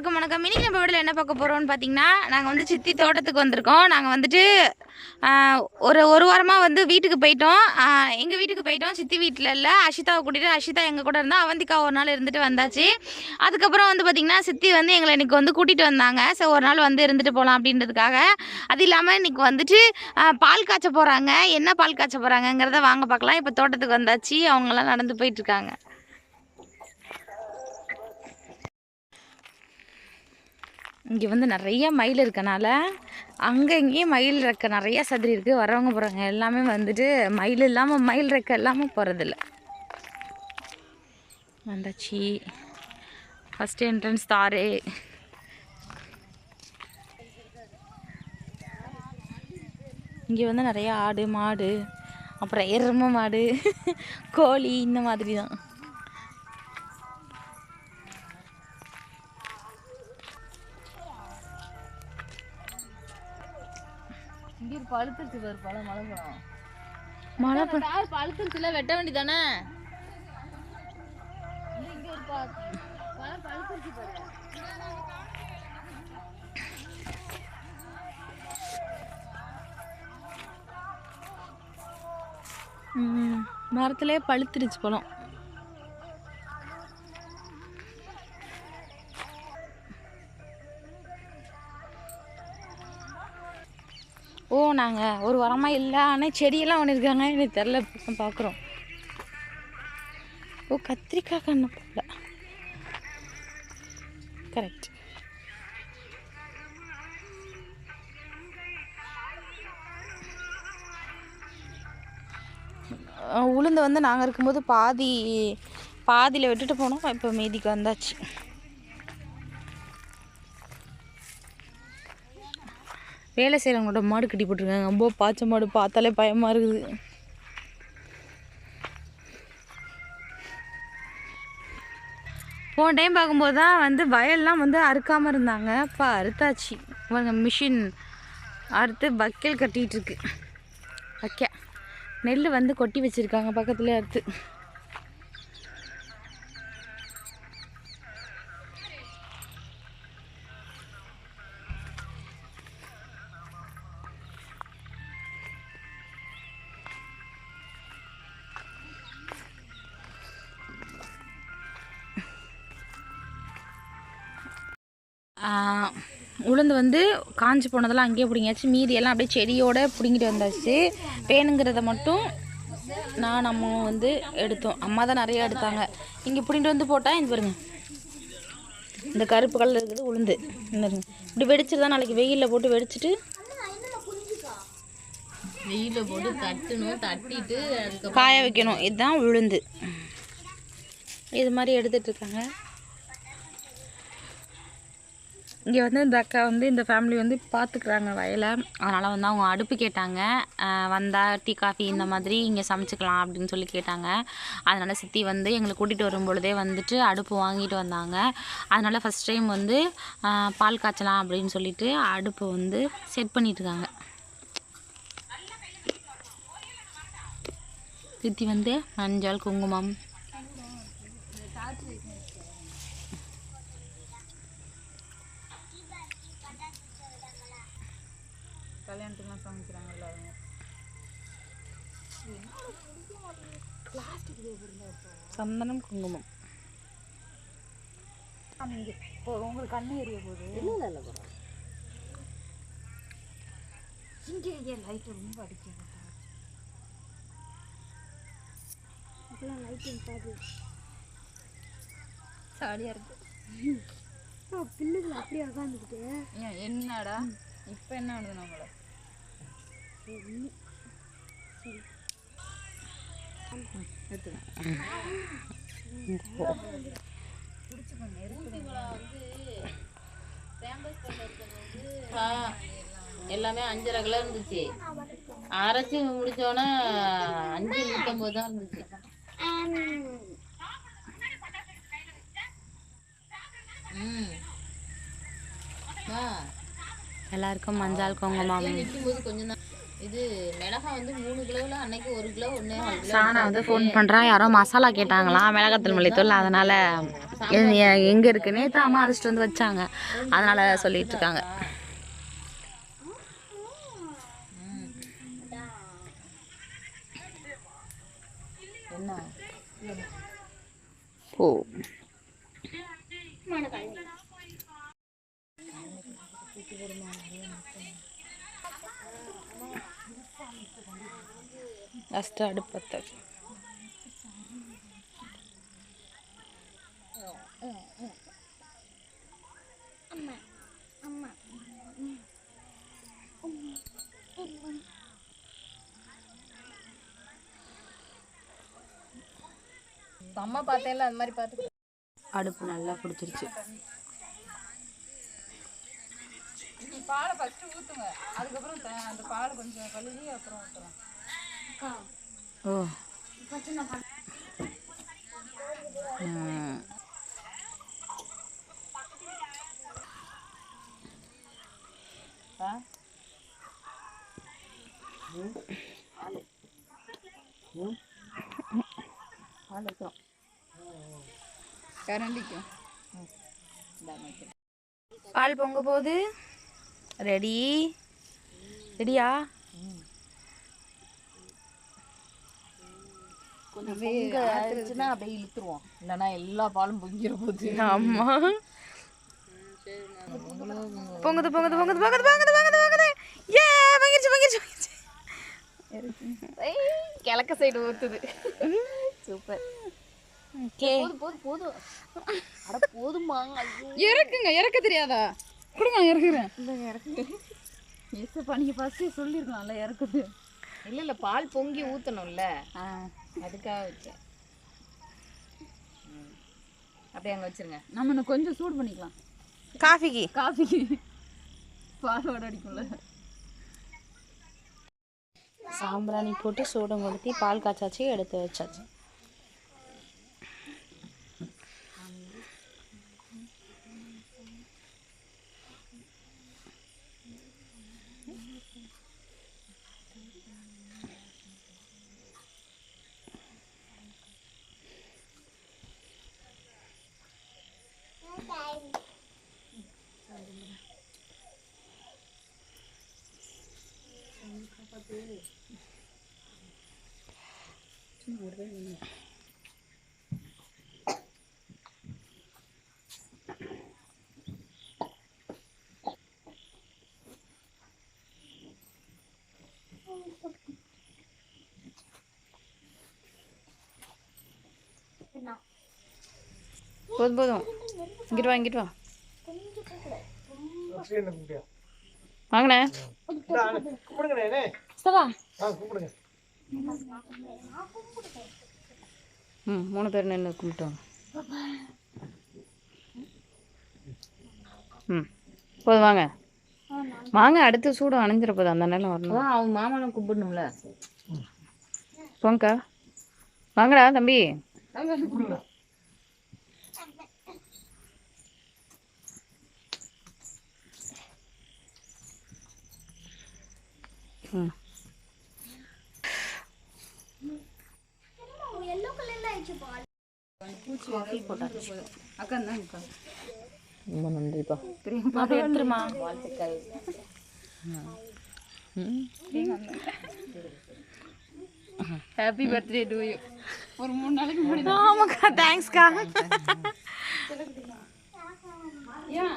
எல்லாருக்கும் வணக்கம். இன்னைக்கு நம்ம வீட்டில் என்ன பார்க்க போகிறோம்னு பார்த்தீங்கன்னா நாங்கள் வந்து சித்தி தோட்டத்துக்கு வந்திருக்கோம். நாங்கள் வந்துட்டு ஒரு ஒரு வாரமாக வந்து வீட்டுக்கு போயிட்டோம். எங்கள் வீட்டுக்கு போயிட்டோம். சித்தி வீட்டில் இல்லை. அஷிதாவை கூட்டிகிட்டு அஷிதா எங்கள் கூட இருந்தால் அவந்திக்கா ஒரு நாள் இருந்துட்டு வந்தாச்சு. அதுக்கப்புறம் வந்து பார்த்திங்கன்னா சித்தி வந்து எங்களை இன்னைக்கு வந்து கூட்டிகிட்டு வந்தாங்க. ஸோ ஒரு நாள் வந்து இருந்துட்டு போகலாம் அப்படின்றதுக்காக. அது இல்லாமல் இன்னைக்கு வந்துட்டு பால் காய்ச்ச போகிறாங்க என்ன பால் காய்ச்ச போகிறாங்கங்கிறத வாங்க பார்க்கலாம். இப்போ தோட்டத்துக்கு வந்தாச்சு. அவங்களாம் நடந்து போயிட்டுருக்காங்க இங்கே வந்து நிறைய மயில் இருக்கனால அங்கங்கேயும் மயில் ரெக்க நிறைய சதுரி இருக்குது வரவங்க போகிறவங்க எல்லாமே வந்துட்டு மயில் இல்லாமல் மயில் ரெக்க இல்லாமல் போகிறதில்ல வந்தாச்சு. ஃபஸ்ட்டு என்ட்ரன்ஸ் தாரு. இங்கே வந்து நிறைய ஆடு மாடு அப்புறம் எருமை மாடு கோழி இந்த மாதிரி தான் பழுத்துருச்சு பாரு பழம் மழை பழம். மழை யார் பழுத்துருச்சுல வெட்ட வேண்டியதானே? இங்க ஒரு பழம் பழுத்துருச்சு பாரு. ம், மரத்திலே பழுத்துருச்சு பழம். ஓ நாங்கள் ஒரு வாரமாக இல்லை ஆனால் செடியெல்லாம் ஒன்று இருக்காங்க எனக்கு தெரில பார்க்குறோம் ஓ கத்திரிக்காய் கண்ணு போல. கரெக்ட் உளுந்து வந்து நாங்கள் இருக்கும்போது பாதி பாதியில் விட்டுட்டு போனோம். இப்போ மீதிக்கு வந்தாச்சு. வேலை செய்கிறவங்களோட மாடு கட்டி போட்டிருக்காங்க. ரொம்ப பாய்ச்ச மாடு பார்த்தாலே பயமாக இருக்குது. போன டைம் பார்க்கும்போது தான் வந்து வயல்லாம் வந்து அறுக்காமல் இருந்தாங்க. இப்போ அறுத்தாச்சு. இவங்க மிஷின் அறுத்து வக்கல் கட்டிகிட்டு இருக்கு. வைக்க. நெல் வந்து கொட்டி வச்சுருக்காங்க பக்கத்துலேயே அறுத்து. உளுந்து வந்து காஞ்சி போனதெல்லாம் அங்கேயே பிடிங்கியாச்சு. மீதி எல்லாம் அப்படியே செடியோட பிடுங்கிட்டு வந்தாச்சு. வேணுங்கிறத மட்டும் நான் நம்ம வந்து எடுத்தோம். அம்மா தான் நிறைய எடுத்தாங்க. இங்கே பிடிங்கிட்டு வந்து போட்டால் இந்த பாருங்க. இந்த கருப்பு கலர் இருக்குது உளுந்து. இப்படி வெடிச்சிருந்தா நாளைக்கு வெயிலில் போட்டு வெடிச்சிட்டு வெயில போட்டு தட்டணும் தட்டிட்டு காய வைக்கணும். இதுதான் உளுந்து. இது மாதிரி எடுத்துட்டு இருக்காங்க. இங்கே வந்து இந்த அக்கா வந்து இந்த ஃபேமிலி வந்து பார்த்துக்குறாங்க வயலை. அதனால் வந்து அவங்க அடுப்பு கேட்டாங்க. வந்தால் டீ காஃபி இந்த மாதிரி இங்கே சமைச்சிக்கலாம் அப்படின்னு சொல்லி கேட்டாங்க. அதனால் சித்தி வந்து எங்களை கூட்டிகிட்டு வரும்பொழுதே வந்துட்டு அடுப்பு வாங்கிட்டு வந்தாங்க. அதனால் ஃபஸ்ட் டைம் வந்து பால் காய்ச்சலாம் அப்படின்னு சொல்லிட்டு அடுப்பு வந்து செட் பண்ணிட்டுருக்காங்க சித்தி வந்து மஞ்சள் குங்குமம் கல்யாணத்துக்குலாம் சமைக்கிறாங்க எல்லாரும். சந்தனம் குங்குமம். உங்களுக்கு கண்ணு எரிய போகுது இல்லை இல்லை இங்கே ஏன் லைட் ரொம்ப அடிக்குது. ஜாலியாக இருக்கு. ஏன், என்னடா? இப்போ என்ன ஆகுது நம்மள? எல்லாமே அஞ்சரை கிலோ இருந்துச்சு. அரைச்சி முடிச்சோன்னே அஞ்சு நூற்றம்பது தான் இருந்துச்சு. எல்லாருக்கும் மஞ்சள் குங்குமம் கொஞ்சம் தான். இது மிளகாய் வந்து மூணு கிலோவில் அன்னைக்கு ஒரு கிலோ ஒன்று சானா வந்து ஃபோன் பண்ணுறா யாரோ மசாலா கேட்டாங்களாம் மிளகாத்தூள் மல்லித்தூள். அதனால் எங்கே இருக்கு? நேற்று அம்மா அரைச்சிட்டு வந்து வச்சாங்க. அதனால் சொல்லிட்டு இருக்காங்க. என்ன? ஓ ஃபஸ்ட்டு அடுப்பத்தை அம்மா பார்த்தேன்ல அந்த மாதிரி பார்த்து அடுப்பு நல்லா பிடிச்சிருச்சு பாலை ஃபஸ்ட்டு ஊற்றுங்க அதுக்கப்புறம் அந்த பால் கொஞ்சம் கழுவி அப்புறம் ஊற்றுறோம் ஓ. கரண்டிக்கும். பால் பொங்க போகுது. ரெடி ரெடியா கொஞ்சம் அப்படியே இழுத்துருவோம். இல்லைன்னா எல்லா பாலும் பொங்கிற போகுது ஆமா. பொங்குது பொங்குது பொங்குது பொங்குது பொங்குது பொங்குது பொங்குது. ஏ பொங்கிருச்சு பொங்கிருச்சு பொங்கிருச்சு. கிழக்க சைடு ஊற்றுது சூப்பர். போதும் போதும் அட போதுமா இறக்குங்க இறக்க தெரியாதா? கொடுங்க இறக்குறேன் ஏசப்பா நீங்கள் ஃபஸ்ட்டு சொல்லியிருக்கலாம்ல இறக்குது இல்லை இல்லை பால் பொங்கி ஊற்றணும்ல அதுக்காக வச்சேன். ம். அப்படியே அங்கே வச்சிருங்க. நம்ம இன்னும் கொஞ்சம் சூடு பண்ணிக்கலாம். காஃபிக்கு. காஃபிக்கு. பாலோட அடிக்கும்ல. சாம்பிராணி போட்டு சூடம் கொளுத்தி பால் காய்ச்சாச்சு எடுத்து வச்சாச்சு. போதும் போதும் இங்கிட்டு வா இங்கிட்டு வா வாங்கண்ணே. ம் மூணு பேர் நின்று கும்பிட்டோம் ம் போதும் வாங்க. வாங்க அடுத்து சூடு அணைஞ்சிட போதும் அந்த நேரம் வரணும். அவன் மாமனும் கும்பிடணும்ல. போங்கக்கா. வாங்கடா தம்பி. ரொம்ப ஹாப்பி பர்த்டே டு ஒரு மூணு நாளைக்கு முன்னாடி ஆமாக்கா தேங்க்ஸ்க்கா ஏன்?